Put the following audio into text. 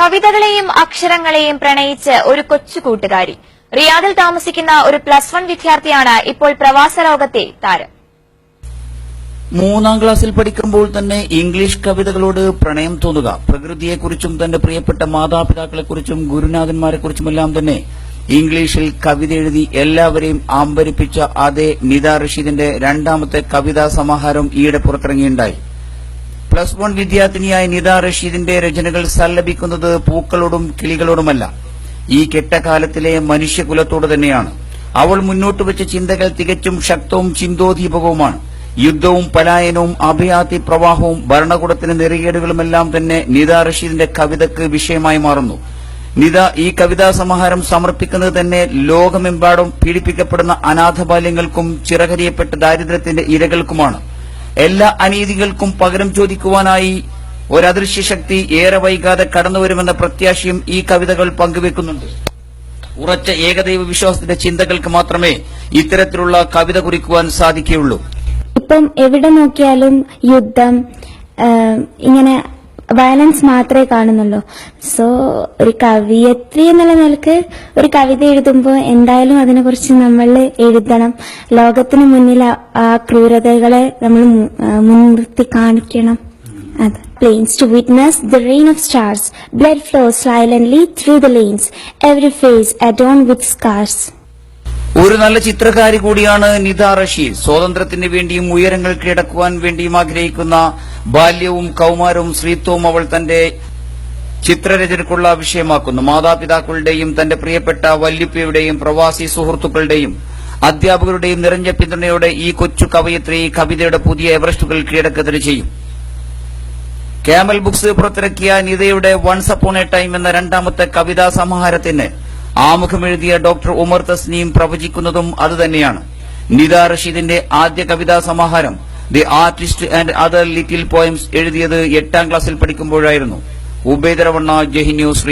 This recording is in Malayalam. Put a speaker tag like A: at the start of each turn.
A: കവിതകളെയും അക്ഷരങ്ങളെയും പ്രണയിച്ച് ഒരു കൊച്ചു കൂട്ടുകാരി റിയാദിൽ താമസിക്കുന്ന ഒരു പ്ലസ് വൺ വിദ്യാർത്ഥിയാണ് ഇപ്പോൾ പ്രവാസ ലോകത്തെ താരം.
B: മൂന്നാം ക്ലാസ്സിൽ പഠിക്കുമ്പോൾ തന്നെ ഇംഗ്ലീഷ് കവിതകളോട് പ്രണയം തോന്നുക. പ്രകൃതിയെക്കുറിച്ചും തന്റെ പ്രിയപ്പെട്ട മാതാപിതാക്കളെക്കുറിച്ചും ഗുരുനാഥന്മാരെക്കുറിച്ചുമെല്ലാം തന്നെ ഇംഗ്ലീഷിൽ കവിത എഴുതി എല്ലാവരെയും ആമ്പരിപ്പിച്ച അതേ നിത റഷീദിന്റെ രണ്ടാമത്തെ കവിതാ സമാഹാരം ഈയിടെ പുറത്തിറങ്ങിയുണ്ടായി. പ്ലസ് വൺ വിദ്യാർത്ഥിനിയായ നിത റഷീദിന്റെ രചനകൾ സല്ലപിക്കുന്നത് പൂക്കളോടും കിളികളോടുമല്ല. ഈ കെട്ടകാലത്തിലെ മനുഷ്യകുലത്തോട് തന്നെയാണ്. അവൾ മുന്നോട്ട് വെച്ച ചിന്തകൾ തികച്ചും ശക്തവും ചിന്തോദീപകവുമാണ് യുദ്ധവും പലായനവും അഭയാത്തി പ്രവാഹവും ഭരണകൂടത്തിന് നെറികേടുകളുമെല്ലാം തന്നെ നിത റഷീദിന്റെ കവിതയ്ക്ക് വിഷയമായി മാറുന്നു. നിത ഈ കവിതാ സമാഹാരം സമർപ്പിക്കുന്നത് തന്നെ ലോകമെമ്പാടും പീഡിപ്പിക്കപ്പെടുന്ന അനാഥ ബാല്യങ്ങൾക്കും ചിറകരിയപ്പെട്ട ദാരിദ്ര്യത്തിന്റെ ഇരകൾക്കുമാണ്. എല്ലാ അനീതികൾക്കും പകരം ചോദിക്കുവാനായി ഒരദൃശ്യ ശക്തി ഏറെ വൈകാതെ കടന്നുവരുമെന്ന പ്രത്യാശയും ഈ കവിതകൾ പങ്കുവെക്കുന്നുണ്ട്. ഉറച്ച ഏകദൈവ വിശ്വാസത്തിന്റെ ചിന്തകൾക്ക് മാത്രമേ ഇത്തരത്തിലുള്ള കവിത കുറിക്കുവാൻ സാധിക്കുകയുള്ളൂ.
C: ഇപ്പം എവിടെ നോക്കിയാലും യുദ്ധം ഇങ്ങനെ വയലൻസ് മാത്രമേ കാണുന്നുള്ളൂ. സോ ഒരു കവിയത്രി എന്നുള്ള നിലയ്ക്ക് ഒരു കവിത എഴുതുമ്പോൾ എന്തായാലും അതിനെക്കുറിച്ച് നമ്മൾ എഴുതണം. ലോകത്തിന് മുന്നിൽ ആ- ക്രൂരതകളെ നമ്മൾ മുൻനിർത്തി കാണിക്കണം. അത് plains to witness the rain of stars. Blood flows silently through the lanes. Every face adorned with scars.
B: ഒരു നല്ല ചിത്രകാരി കൂടിയാണ് നിത റഷീദ്. സ്വാതന്ത്ര്യത്തിന് വേണ്ടിയും ഉയരങ്ങൾ കീഴടക്കുവാൻ വേണ്ടിയും ആഗ്രഹിക്കുന്ന ബാല്യവും കൌമാരവും സ്ത്രീത്വവും അവൾ തന്റെ ചിത്രരചനക്കുള്ള വിഷയമാക്കുന്നു. മാതാപിതാക്കളുടെയും തന്റെ പ്രിയപ്പെട്ട വല്യപ്പയുടെയും പ്രവാസി സുഹൃത്തുക്കളുടെയും അധ്യാപകരുടെയും നിറഞ്ഞ പിന്തുണയോടെ ഈ കൊച്ചു കവയത്രി കവിതയുടെ പുതിയ എവറസ്റ്റുകൾ കീഴടക്കത്തിന് ചെയ്യും. ക്യാമൽ ബുക്സ് പുറത്തിറക്കിയ നിതയുടെ വൺസ് അപ്പോൺ എ ടൈം എന്ന രണ്ടാമത്തെ കവിതാ സമാഹാരത്തിന് ആമുഖമെഴുതിയ ഡോക്ടർ ഉമർ തസ്നീം പ്രവചിക്കുന്നതും അതുതന്നെയാണ്. നിദ റഷീദിന്റെ ആദ്യ കവിതാ സമാഹാരം the artist and other little poems എഴുതിയത് എട്ടാം ക്ലാസ്സിൽ പഠിക്കുമ്പോഴായിരുന്നു. ഉബേദരവണ്ണ ജഹി ന്യൂസ്